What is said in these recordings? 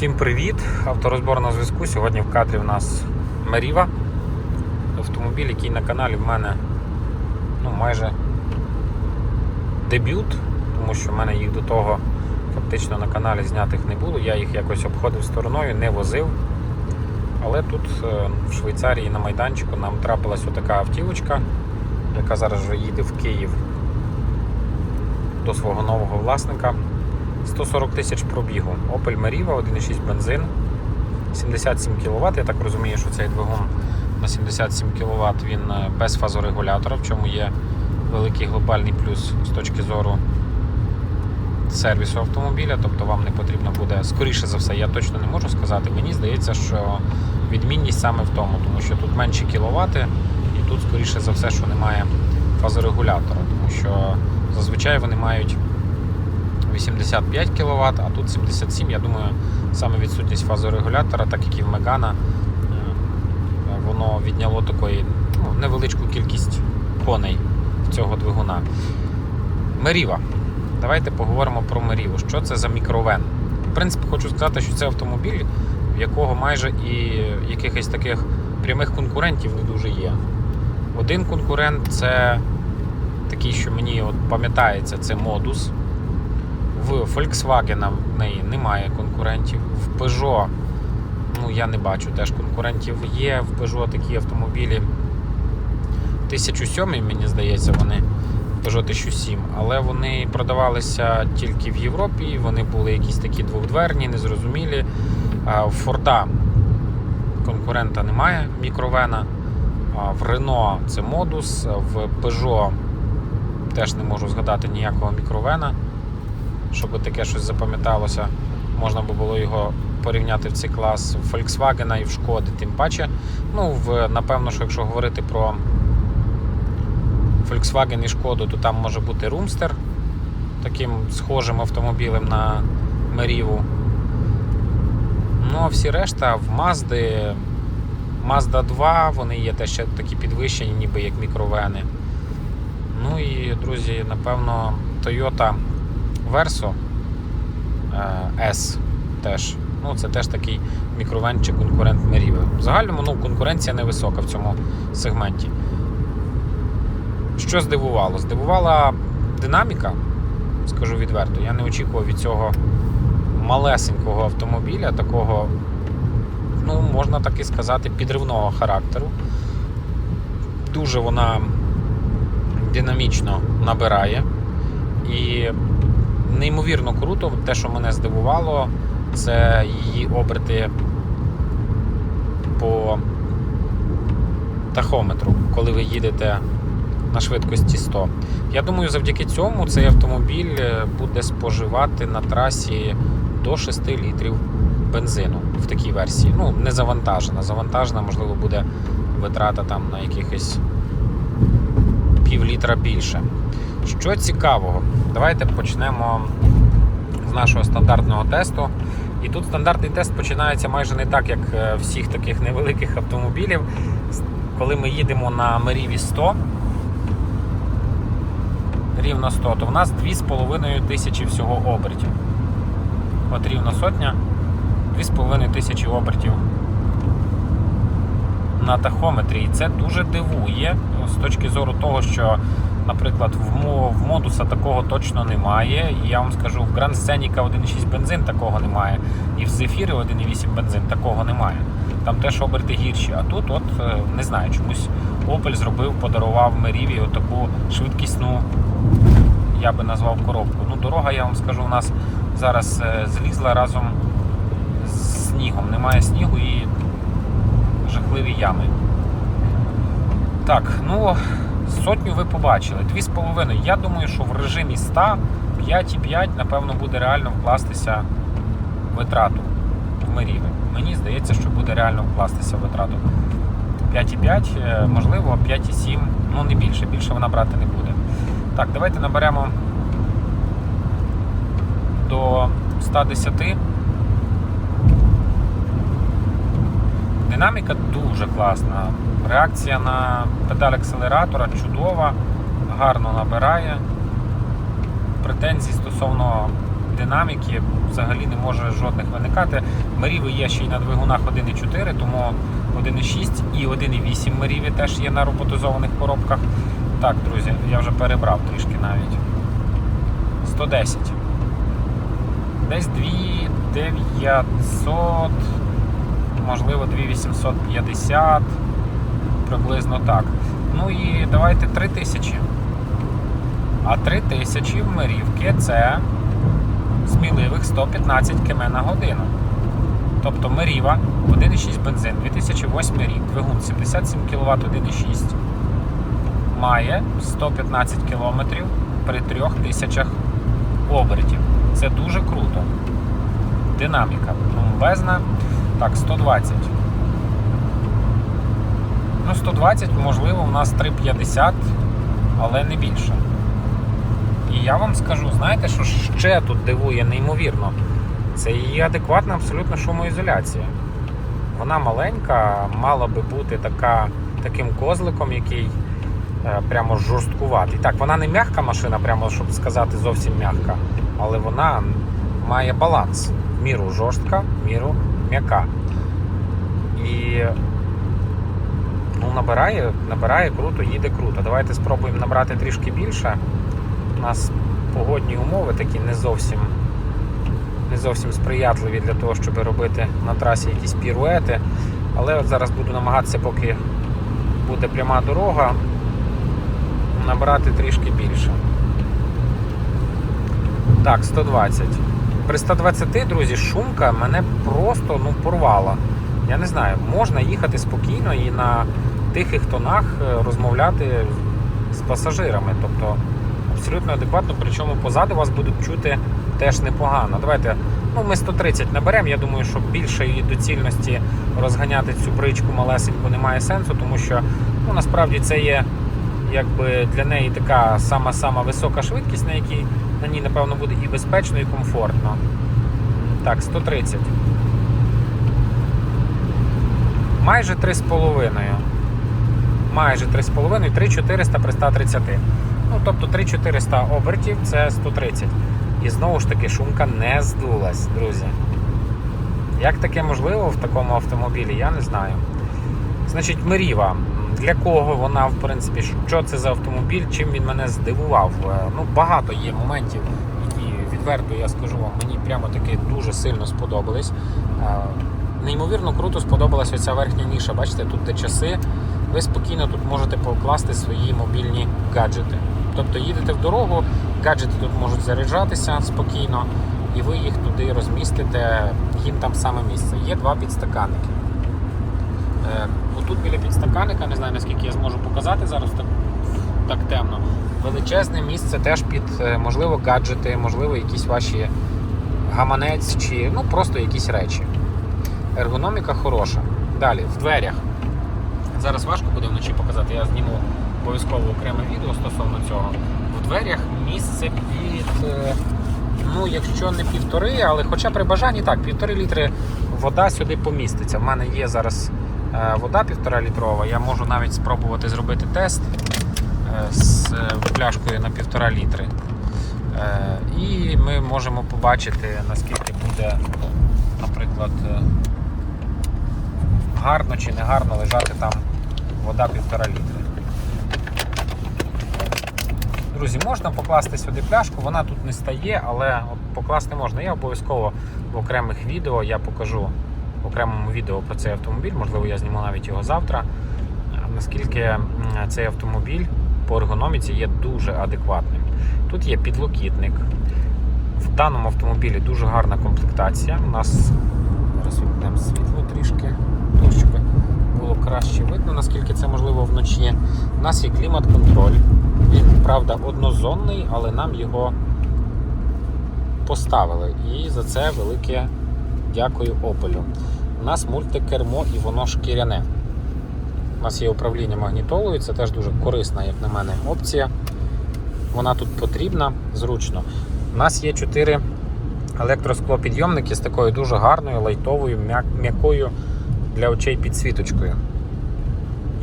Всім привіт! Авторозбор на зв'язку. Сьогодні в кадрі в нас Меріва. Автомобіль, який на каналі в мене ну, майже дебют, тому що в мене їх до того фактично на каналі знятих не було. Я їх якось обходив стороною, не возив. Але тут е, в Швейцарії на майданчику нам трапилась отака автівочка, яка зараз вже їде в Київ до свого нового власника. 140 тисяч пробігу. Opel Meriva, 1,6 бензин, 77 кВт. Я так розумію, що цей двигун на 77 кВт він е, без фазорегулятора, в чому є великий глобальний плюс з точки зору сервісу автомобіля. Тобто вам не потрібно буде, скоріше за все, я точно не можу сказати. Мені здається, що відмінність саме в тому, тому що тут менші кіловати, і тут, скоріше за все, що немає фазорегулятора, тому що зазвичай вони мають. 85 кВт, а тут 77. Я думаю, саме відсутність фазорегулятора, так як і в Мегана, е, воно відняло такої ну, невеличку кількість коней цього двигуна. Меріва. Давайте поговоримо про Меріву. Що це за мікровен? В принципі, хочу сказати, що це автомобіль, в якого майже і якихось таких прямих конкурентів не дуже є. Один конкурент це такий, що мені от пам'ятається, це модус. В Volkswagen в неї немає конкурентів. В Peugeot, ну я не бачу теж конкурентів. Є в Peugeot такі автомобілі 1007, мені здається, вони Peugeot 1007, але вони продавалися тільки в Європі, вони були якісь такі двохдверні, незрозумілі. В Форда конкурента немає мікровена. В Renault це модус, в Peugeot теж не можу згадати ніякого мікровена щоб таке щось запам'яталося, можна би було його порівняти в цей клас Volkswagen і в Шкоди, тим паче. Ну, в, напевно, що якщо говорити про Volkswagen і Шкоду, то там може бути Roomster, таким схожим автомобілем на Меріву. Ну, а всі решта в Mazda, Mazda 2, вони є теж такі підвищені, ніби як мікровени. Ну і, друзі, напевно, Toyota Verso е, S теж. Ну, Це теж такий мікровен чи конкурент Меріви. В загальному ну, конкуренція невисока в цьому сегменті. Що здивувало? Здивувала динаміка, скажу відверто. Я не очікував від цього малесенького автомобіля, такого, ну, можна так і сказати, підривного характеру. Дуже вона динамічно набирає. І неймовірно круто. Те, що мене здивувало, це її оберти по тахометру, коли ви їдете на швидкості 100. Я думаю, завдяки цьому цей автомобіль буде споживати на трасі до 6 літрів бензину в такій версії. Ну, не завантажена. Завантажена, можливо, буде витрата там на якихось пів літра більше. Що цікавого, давайте почнемо з нашого стандартного тесту. І тут стандартний тест починається майже не так, як всіх таких невеликих автомобілів. Коли ми їдемо на Меріві 100, рівно 100, то в нас 2,5 тисячі всього обертів. От рівно сотня, 2,5 тисячі обертів на тахометрі. І це дуже дивує з точки зору того, що Наприклад, в модуса такого точно немає. І я вам скажу, в Grand Scenic 1.6 бензин такого немає. І в Zephyr 1.8 бензин такого немає. Там теж оберти гірші. А тут, от не знаю, чомусь Opel зробив, подарував Меріві таку швидкісну, я би назвав коробку. Ну, Дорога, я вам скажу, у нас зараз злізла разом з снігом. Немає снігу і жахливі ями. Так, ну. Сотню ви побачили, 2,5. Я думаю, що в режимі 100 5,5, напевно, буде реально вкластися витрату в Меріві. Мені здається, що буде реально вкластися витрату. 5,5, можливо, 5,7, ну не більше, більше вона брати не буде. Так, давайте наберемо до 110. Динаміка дуже класна. Реакція на педаль акселератора чудова, гарно набирає. Претензій стосовно динаміки взагалі не може жодних виникати. Меріви є ще й на двигунах 1.4, тому 1.6 і 1.8 меріві теж є на роботизованих коробках. Так, друзі, я вже перебрав трішки навіть. 110. Десь 2900, можливо 2850, приблизно так. Ну і давайте 3000. А 3000 в Мирівки це сміливих 115 км на годину. Тобто Миріва 1,6 бензин, 2008 рік, двигун 77 кВт 1,6 має 115 км при 3000 обертів. Це дуже круто. Динаміка бомбезна. Так, 120. Ну, 120, можливо, у нас 350, але не більше. І я вам скажу, знаєте, що ще тут дивує неймовірно. Це її адекватна абсолютно шумоізоляція. Вона маленька, мала би бути така, таким козликом, який е, прямо жорсткуватий. Так, вона не м'яка машина, прямо щоб сказати зовсім м'яка, але вона має баланс. Міру жорстка, міру м'яка. І ну, набирає, набирає круто, їде круто. Давайте спробуємо набрати трішки більше. У нас погодні умови такі не зовсім, не зовсім сприятливі для того, щоб робити на трасі якісь піруети. Але от зараз буду намагатися, поки буде пряма дорога, набрати трішки більше. Так, 120. При 120, друзі, шумка мене просто ну, порвала. Я не знаю, можна їхати спокійно і на тихих тонах е, розмовляти з пасажирами. Тобто абсолютно адекватно, причому позаду вас будуть чути теж непогано. Давайте, ну ми 130 наберемо. Я думаю, що більшої доцільності розганяти цю бричку малесеньку немає сенсу, тому що ну, насправді це є якби для неї така сама-сама висока швидкість, на якій на ній, напевно, буде і безпечно, і комфортно. Так, 130. Майже 3,5. Майже 3,5, 3,400 при 130. Ну, тобто 3400 обертів це 130. І знову ж таки шумка не здулась, друзі. Як таке можливо в такому автомобілі, я не знаю. Значить, Меріва. Для кого вона, в принципі, що це за автомобіль, чим він мене здивував? Е, Ну, багато є моментів, які відверто я скажу вам, мені прямо таки дуже сильно сподобались. Е, Неймовірно круто сподобалася оця верхня ніша. Бачите, тут де часи. Ви спокійно тут можете покласти свої мобільні гаджети. Тобто їдете в дорогу, гаджети тут можуть заряджатися спокійно, і ви їх туди розмістите, їм там саме місце. Є два підстаканники. Е, Отут біля підстаканника, не знаю наскільки я зможу показати зараз так, так темно. Величезне місце теж під, е, можливо, гаджети, можливо, якісь ваші гаманець чи ну, просто якісь речі. Ергономіка хороша. Далі, в дверях. Зараз важко буде вночі показати, я зніму обов'язково окреме відео стосовно цього. В дверях місце під, е, ну, якщо не півтори, але хоча при бажанні так, півтори літри вода сюди поміститься. У мене є зараз вода півтора літрова, я можу навіть спробувати зробити тест е, з е, пляшкою на півтора літри. Е, І ми можемо побачити, наскільки буде, наприклад, е, гарно чи не гарно лежати там вода півтора літри. Друзі, можна покласти сюди пляшку, вона тут не стає, але от покласти можна. Я обов'язково в окремих відео я покажу окремому відео про цей автомобіль, можливо, я зніму навіть його завтра. Наскільки цей автомобіль по ергономіці є дуже адекватним. Тут є підлокітник. В даному автомобілі дуже гарна комплектація. У нас зараз віддаємо світло трішки, ну, щоб було краще видно, наскільки це можливо вночі. У нас є клімат-контроль. Він, правда, однозонний, але нам його поставили. І за це велике дякую Opel. У нас мультикермо і воно шкіряне. У нас є управління магнітолою, це теж дуже корисна, як на мене, опція. Вона тут потрібна, зручно. У нас є 4 електросклопідйомники з такою дуже гарною, лайтовою, м'якою для очей підсвіточкою.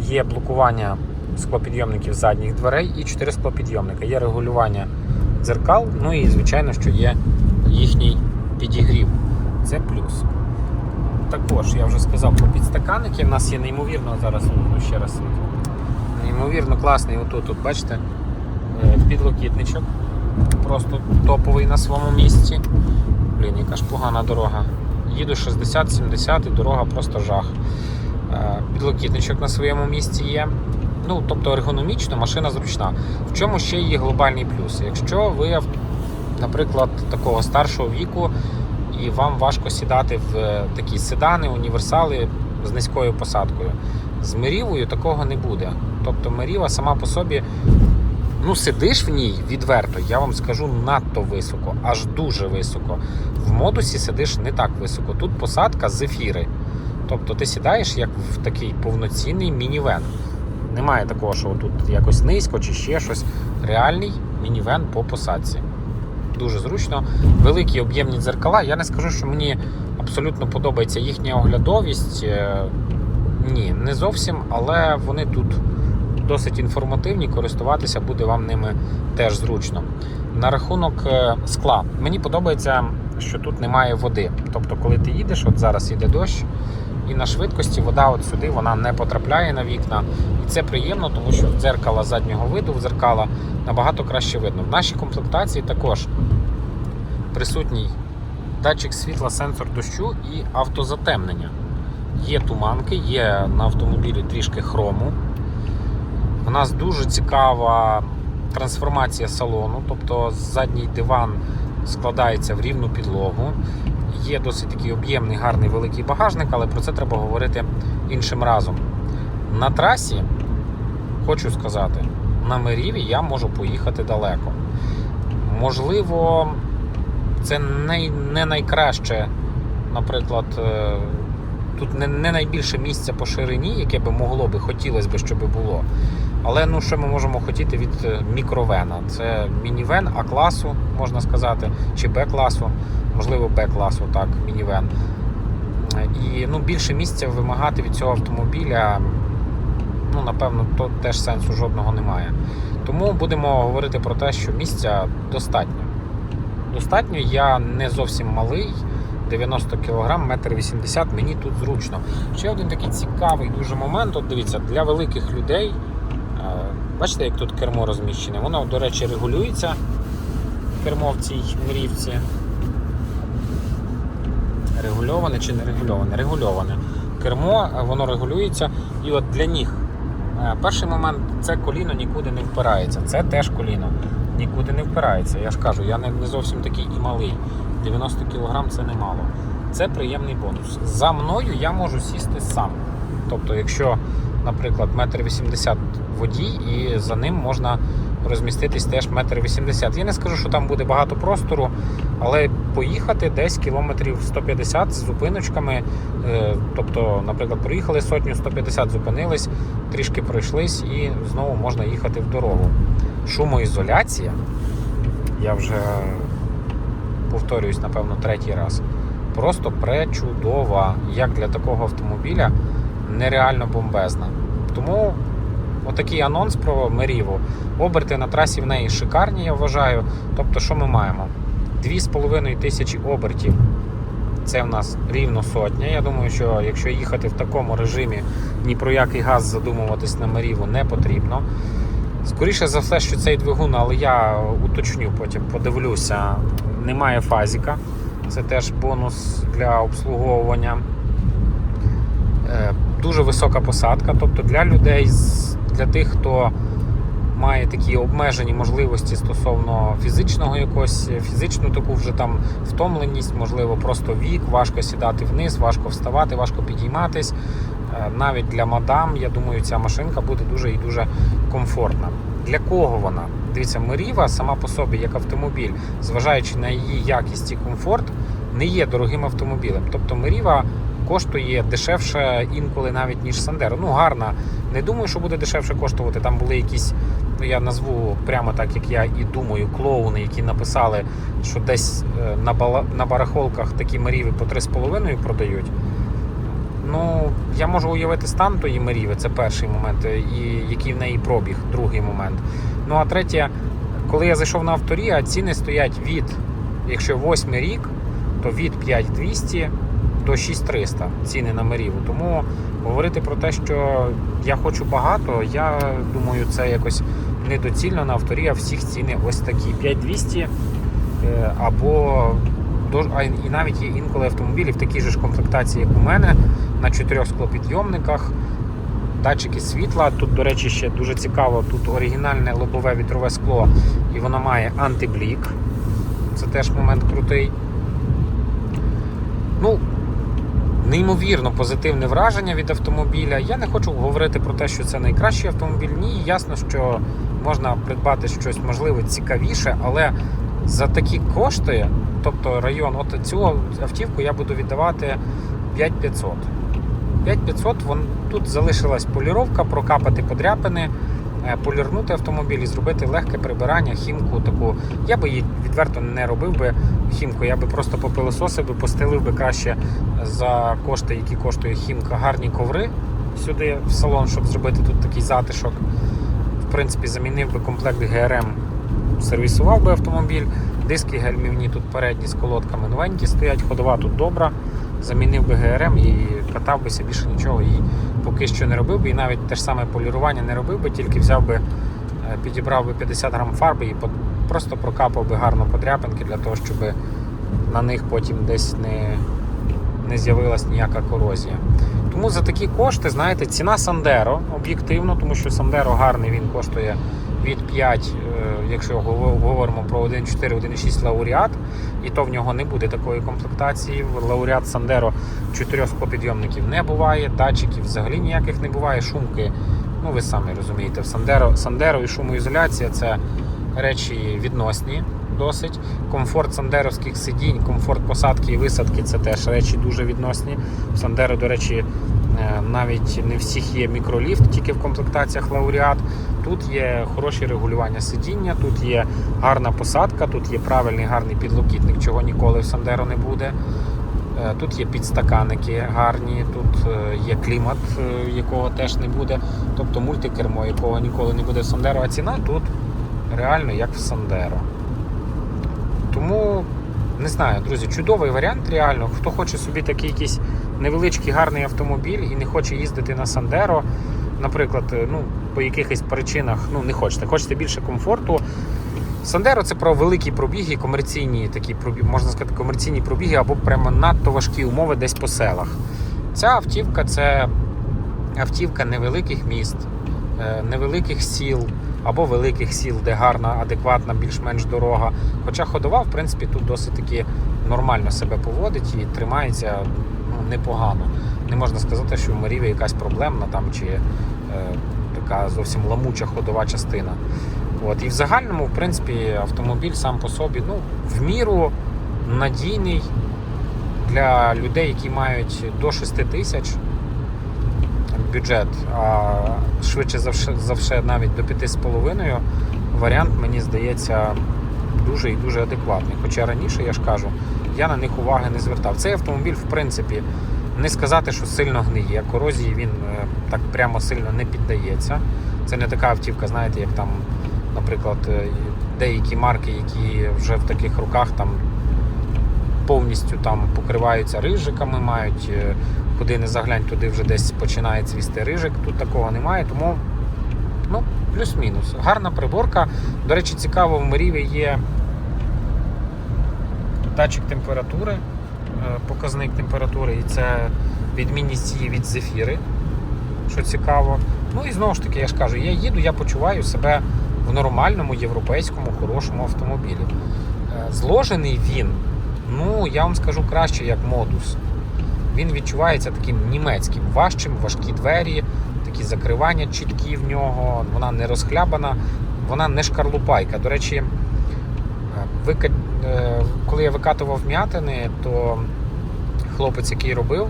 Є блокування склопідйомників задніх дверей і 4 склопідйомника. Є регулювання дзеркал, ну і звичайно, що є їхній підігрів. Це плюс. Також я вже сказав про підстаканники. У нас є неймовірно зараз ну, ще раз. Неймовірно класний отут, тут, бачите, е, підлокітничок. Просто топовий на своєму місці. Блін, яка ж погана дорога. Їду 60-70 і дорога просто жах. Е, Підлокітничок на своєму місці є. Ну, тобто ергономічно машина зручна. В чому ще є глобальний плюс? Якщо ви, наприклад, такого старшого віку, і вам важко сідати в е, такі седани, універсали з низькою посадкою. З Мерівою такого не буде. Тобто Меріва сама по собі, ну сидиш в ній відверто, я вам скажу надто високо, аж дуже високо. В модусі сидиш не так високо. Тут посадка з ефіри. Тобто ти сідаєш як в такий повноцінний мінівен. Немає такого, що тут якось низько чи ще щось. Реальний мінівен по посадці. Дуже зручно. Великі об'ємні дзеркала. Я не скажу, що мені абсолютно подобається їхня оглядовість. Е, Ні, не зовсім, але вони тут досить інформативні, користуватися буде вам ними теж зручно. На рахунок е, скла, мені подобається, що тут немає води. Тобто, коли ти їдеш, от зараз іде дощ, і на швидкості вода от сюди вона не потрапляє на вікна. І це приємно, тому що в дзеркала заднього виду, в дзеркала набагато краще видно. В нашій комплектації також присутній датчик світла, сенсор дощу і автозатемнення. Є туманки, є на автомобілі трішки хрому. У нас дуже цікава трансформація салону, тобто задній диван складається в рівну підлогу. Є досить такий об'ємний, гарний великий багажник, але про це треба говорити іншим разом. На трасі, хочу сказати, на Меріві я можу поїхати далеко. Можливо, це не, найкраще, наприклад, е, тут не найбільше місця по ширині, яке би могло би, хотілося б, щоб було. Але ну, що ми можемо хотіти від е, мікровена? Це мінівен А-класу, можна сказати, чи Б-класу, можливо, Б-класу, так, мінівен. І ну, більше місця вимагати від цього автомобіля, ну, напевно, то теж сенсу жодного немає. Тому будемо говорити про те, що місця достатньо. Достатньо, я не зовсім малий. 90 кг, 1,80 м, мені тут зручно. Ще один такий цікавий дуже момент. От дивіться, для великих людей. Бачите, як тут кермо розміщене? Воно, до речі, регулюється. Кермо в цій мрівці. Регульоване чи не регульоване? Регульоване. Кермо, е, воно регулюється. І от для ніг. е, Перший момент це коліно нікуди не впирається. Це теж коліно нікуди не впирається. Я ж кажу, я не зовсім такий і малий. 90 кг це немало. Це приємний бонус. За мною я можу сісти сам. Тобто, якщо, наприклад, 1,80 м водій, і за ним можна розміститись теж 1,80 м. Я не скажу, що там буде багато простору, але поїхати десь кілометрів 150 з зупиночками. Е, Тобто, наприклад, проїхали сотню 150, зупинились, трішки пройшлись і знову можна їхати в дорогу. Шумоізоляція. Я вже повторююсь, напевно, третій раз. Просто пречудова, як для такого автомобіля, нереально бомбезна. Тому отакий анонс про Меріву. Оберти на трасі в неї шикарні, я вважаю. Тобто, що ми маємо? 2,5 тисячі обертів. Це в нас рівно сотня. Я думаю, що якщо їхати в такому режимі, ні про який газ задумуватись на Меріву не потрібно. Скоріше за все, що цей двигун, але я уточню, потім подивлюся, немає фазіка. Це теж бонус для обслуговування. Дуже висока посадка. Тобто для людей, для тих, хто має такі обмежені можливості стосовно фізичного якогось, фізичну таку вже там втомленість, можливо, просто вік, важко сідати вниз, важко вставати, важко підійматись. Е, Навіть для мадам, я думаю, ця машинка буде дуже і дуже комфортна. Для кого вона? Дивіться, Меріва сама по собі як автомобіль, зважаючи на її якість і комфорт, не є дорогим автомобілем. Тобто Меріва коштує дешевше інколи навіть ніж Сандеро. Ну гарна. Не думаю, що буде дешевше коштувати. Там були якісь, ну я назву прямо так, як я і думаю, клоуни, які написали, що десь е, на, бала- на барахолках такі Меріви по 3,5 продають. Ну, я можу уявити стан тої Меріви, це перший момент, е, і який в неї пробіг, другий момент. Ну а третє, коли я зайшов на авторі, а ціни стоять від Якщо 8 рік, то від 5200 до 6300 ціни на меріву. Тому говорити про те, що я хочу багато, я думаю, це якось недоцільно на авторі, а всіх ціни ось такі: 5200 е, або і навіть є інколи автомобілі в такій же ж комплектації, як у мене, на чотирьох склопідйомниках. Датчики світла. Тут, до речі, ще дуже цікаво. Тут оригінальне лобове вітрове скло, і воно має антиблік. Це теж момент крутий. Ну, неймовірно позитивне враження від автомобіля. Я не хочу говорити про те, що це найкращий автомобіль. Ні, ясно, що можна придбати щось можливо цікавіше, але за такі кошти, тобто район, от цю автівку я буду віддавати 5500. 5500 вон, тут залишилась поліровка, прокапати подряпини, полірнути автомобіль і зробити легке прибирання, хімку таку. Я би її відверто не робив би хімку, я би просто попилососив би, постелив би краще за кошти, які коштує хімка, гарні коври сюди в салон, щоб зробити тут такий затишок. В принципі, замінив би комплект ГРМ, сервісував би автомобіль. Диски гальмівні тут передні з колодками новенькі стоять, ходова тут добра. Замінив би ГРМ і катав бися більше нічого і поки що не робив би. І навіть те ж саме полірування не робив би, тільки взяв би, е, підібрав би 50 грам фарби і просто прокапав би гарно подряпинки для того, щоб на них потім десь не, не з'явилась ніяка корозія. Тому за такі кошти, знаєте, ціна Сандеро об'єктивно, тому що Сандеро гарний, він коштує від 5, е, якщо говоримо про 1.4, 1.6 лауреат, і то в нього не буде такої комплектації. Лауреат Сандеро 4 склопідйомників не буває, датчиків взагалі ніяких не буває, шумки. Ну, ви самі розумієте, в Сандеро, Сандеро і шумоізоляція це речі відносні досить. Комфорт сандеровських сидінь, комфорт посадки і висадки це теж речі дуже відносні. В Сандеро, до речі, навіть не всіх є мікроліфт, тільки в комплектаціях лауреат. Тут є хороші регулювання сидіння, тут є гарна посадка, тут є правильний гарний підлокітник, чого ніколи в Сандеро не буде. Е, Тут є підстаканники гарні, тут е, є клімат, е, якого теж не буде, тобто мультикермо, якого ніколи не буде в Сандеро, а ціна тут реально як в Сандеро. Тому не знаю, друзі, чудовий варіант реально. Хто хоче собі такий якийсь невеличкий гарний автомобіль і не хоче їздити на Сандеро, наприклад, е, ну, по якихось причинах ну, не хочете, хочете більше комфорту. Сандеро це про великі пробіги, комерційні такі можна сказати, комерційні пробіги або прямо надто важкі умови десь по селах. Ця автівка це автівка невеликих міст, е, невеликих сіл або великих сіл, де гарна, адекватна, більш-менш дорога. Хоча ходова, в принципі, тут досить таки нормально себе поводить і тримається непогано. Не можна сказати, що в Маріві якась проблемна там чи е, така зовсім ламуча ходова частина. От. І в загальному, в принципі, автомобіль сам по собі ну, в міру надійний для людей, які мають до 6 тисяч бюджет, а швидше за все, навіть до 5,5 варіант, мені здається, дуже і дуже адекватний. Хоча раніше, я ж кажу, я на них уваги не звертав. Цей автомобіль, в принципі, не сказати, що сильно гниє. Корозії він е, так прямо сильно не піддається. Це не така автівка, знаєте, як там, наприклад, е, деякі марки, які вже в таких руках там повністю там покриваються рижиками, мають е, куди не заглянь, туди вже десь починає цвісти рижик. Тут такого немає, тому ну, плюс-мінус. Гарна приборка. До речі, цікаво, в Меріві є датчик температури, е, показник температури, і це відмінність її від зефіри, що цікаво. Ну і знову ж таки, я ж кажу, я їду, я почуваю себе в нормальному європейському хорошому автомобілі. Е, Зложений він, ну я вам скажу краще, як модус. Він відчувається таким німецьким, важчим, важкі двері, такі закривання чіткі в нього, вона не розхлябана, вона не шкарлупайка. До речі, е, е, коли я викатував м'ятини, то хлопець, який робив,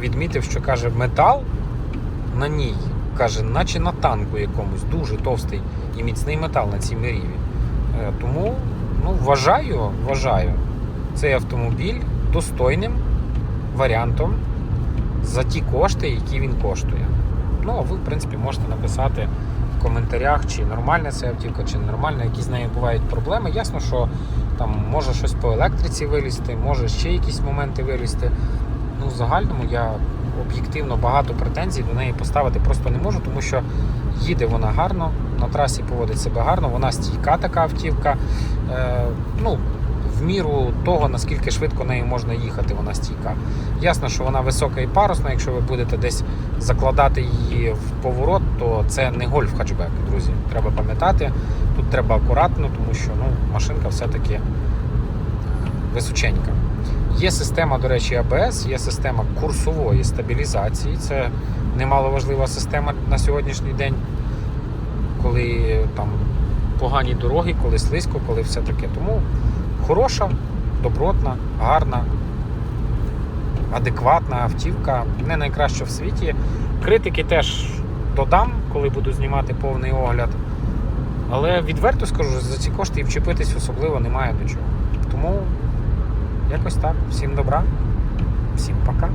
відмітив, що каже, метал на ній, каже, наче на танку якомусь, дуже товстий і міцний метал на цій меріві. Е, Тому ну, вважаю, вважаю цей автомобіль достойним варіантом за ті кошти, які він коштує. Ну, а ви, в принципі, можете написати в коментарях, чи нормальна це автівка, чи ненормальна, які з нею бувають проблеми. Ясно, що там може щось по електриці вилізти, може ще якісь моменти вилізти. Ну, в загальному я об'єктивно багато претензій до неї поставити просто не можу, тому що їде вона гарно, на трасі поводить себе гарно, вона стійка така автівка. Е, ну, в міру того, наскільки швидко нею можна їхати, вона стійка. Ясно, що вона висока і парусна. Якщо ви будете десь закладати її в поворот, то це не гольф хатчбек, друзі. Треба пам'ятати. Тут треба акуратно, тому що ну, машинка все-таки височенька. Є система, до речі, АБС, є система курсової стабілізації. Це немаловажлива система на сьогоднішній день, коли там погані дороги, коли слизько, коли все таке. Тому хороша, добротна, гарна, адекватна автівка, не найкраща в світі. Критики теж додам, коли буду знімати повний огляд. Але відверто скажу, за ці кошти і вчепитись особливо немає до чого. Тому якось так. Всім добра, всім пока.